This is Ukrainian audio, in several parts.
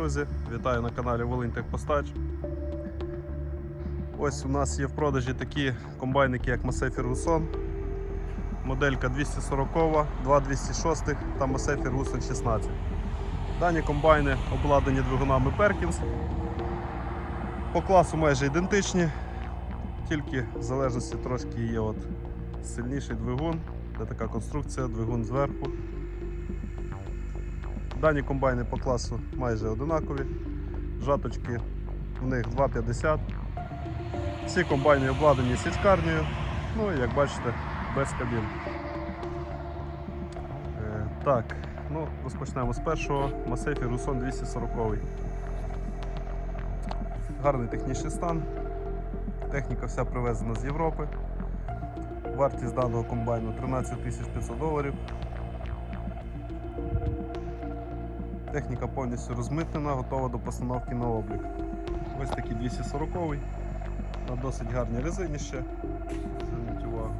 Друзі! Вітаю на каналі Волинь Техпостач. Ось у нас є в продажі такі комбайники, як Massey Ferguson. Моделька 240, 2206 та Massey Ferguson 16. Дані комбайни обладнані двигунами Perkins. По класу майже ідентичні, тільки в залежності трошки є от сильніший двигун, де така конструкція, двигун зверху. Дані комбайни по класу майже одинакові. Жаточки в них 2,50. Всі комбайни обладнані січкарнею. Ну і як бачите, без кабін. Е, так, ну, розпочнемо з першого Масейфі Русон 240. Гарний технічний стан. Техніка вся привезена з Європи. Вартість даного комбайну 13 500 доларів. Техніка повністю розмитнена, готова до постановки на облік. Ось такий 240 на досить гарній резині ще. Зверніть увагу.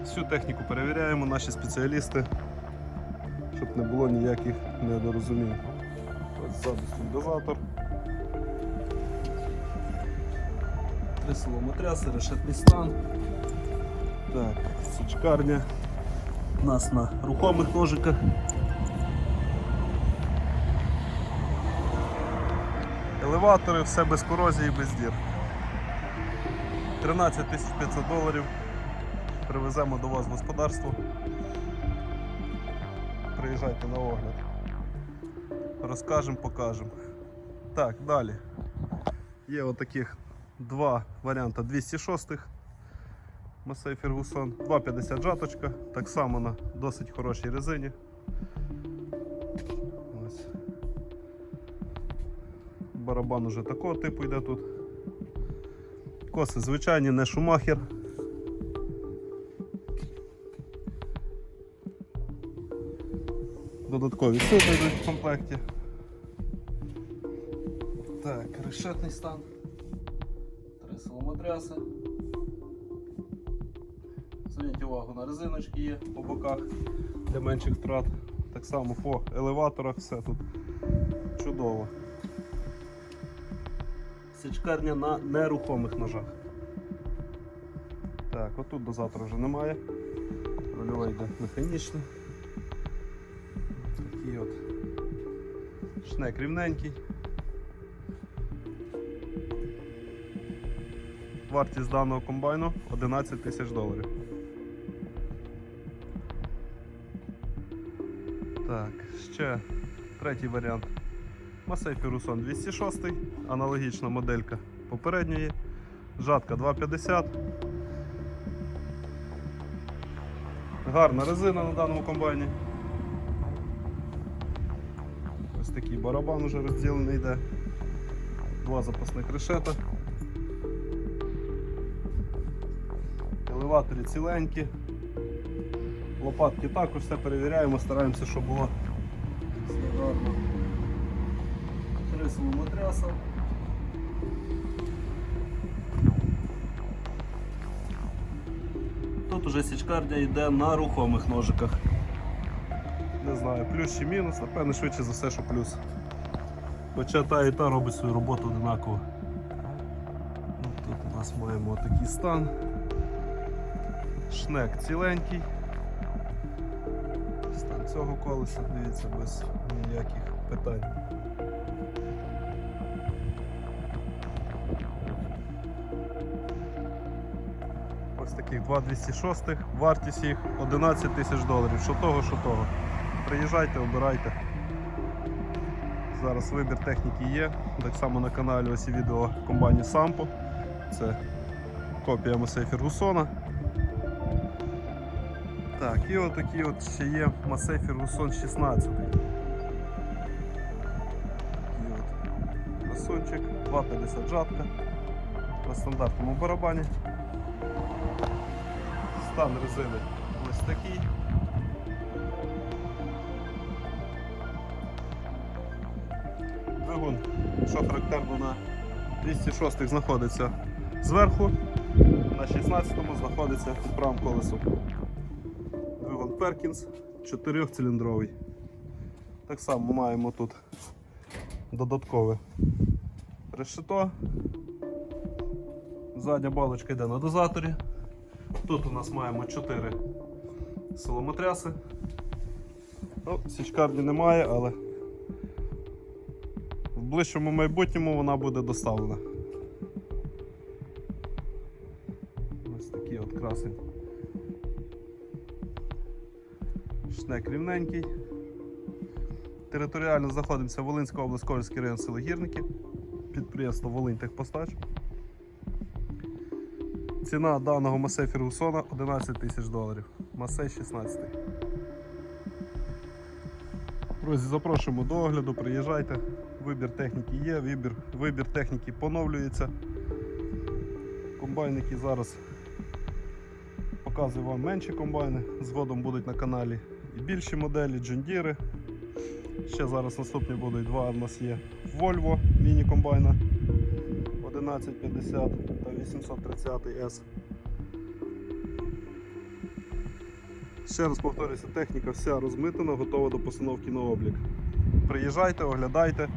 Всю техніку перевіряємо, наші спеціалісти, щоб не було ніяких недорозумінь. Ось ззаду стабілізатор. Три соломотряси, решетний стан. Так, січкарня. У нас на рухомих ножиках. Елеватори, все без корозії, без дір. 13 500 доларів. Привеземо до вас господарство. Приїжджайте на огляд. Розкажемо, покажемо. Так, далі. Є отаких два варіанти 206 Масей Фергусон, 2,50 жаточка, так само на досить хорошій резині. Ось. Барабан уже такого типу йде тут. Коси звичайні, не шумахер. Додаткові сити йдуть в комплекті. Так, решетний стан. Три соломотряси. Зверніть увагу на резиночки є по боках для менших втрат. Так само по елеваторах все тут чудово. Січкарня на нерухомих ножах. Так, отут дозатора вже немає. Рульова йде механічно. Такий от шнек рівненький. Вартість даного комбайну 11 тисяч доларів. Так, ще третій варіант. Масей Фірусон 206, аналогічна моделька попередньої. Жатка 250. Гарна резина на даному комбайні. Ось такий барабан уже розділений йде. Два запасних решета. Елеваторі ціленькі. Лопатки також все перевіряємо, стараємося, щоб було все гарно. Три соломотряса. Тут уже січкарня йде на рухомих ножиках. Не знаю, плюс чи мінус, напевно, швидше за все, що плюс. Хоча та і та робить свою роботу одинаково. Ну, Тут у нас маємо такий стан. Шнек ціленький. Цього колеса, дивіться, без ніяких питань. Ось таких 2206, вартість їх 11 тисяч доларів. Що того, що того. Приїжджайте, обирайте. Зараз вибір техніки є. Так само на каналі ось і відео компанії Sampo. Це копія Масей Фергусона. Так, і отакий от ще є Масей Фергусон 16. Такий от красунчик, 2,50 жатка на стандартному барабані. Стан резини ось такий. Двигун, що характерно на 206 знаходиться зверху, на 16 знаходиться під правим колесом. Perkins чотирьохциліндровий. Так само маємо тут додаткове решето. Задня балочка йде на дозаторі. Тут у нас маємо 4 соломотряси. Ну, січкарні немає, але в ближчому майбутньому вона буде доставлена. Ось такий от красень. Шнек рівненький. Територіально знаходимося Волинська область, Ковальський район село Гірники. Підприємство Волинь Техпостач. Ціна даного Масей Фергусона 11 тисяч доларів. Масей 16. Друзі, запрошуємо до огляду, приїжджайте. Вибір техніки є, вибір, вибір техніки поновлюється. Комбайники зараз показую вам менші комбайни. Згодом будуть на каналі і більші моделі, джундіри. Ще зараз наступні будуть два у нас є Volvo міні-комбайна 1150 та 830 S. Ще раз повторюся, техніка вся розмитана, готова до постановки на облік. Приїжджайте, оглядайте,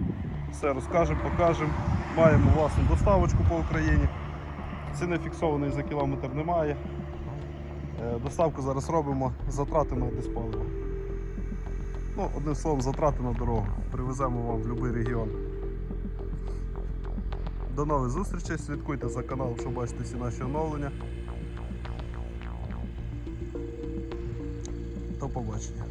все розкажемо, покажемо. Маємо власну доставочку по Україні. Ціни фіксованої за кілометр немає. Е, Доставку зараз робимо затрати на диспаливо. Ну, одним словом, затрати на дорогу. Привеземо вам в будь-який регіон. До нових зустрічей, слідкуйте за каналом, щоб бачити всі наші оновлення. До побачення.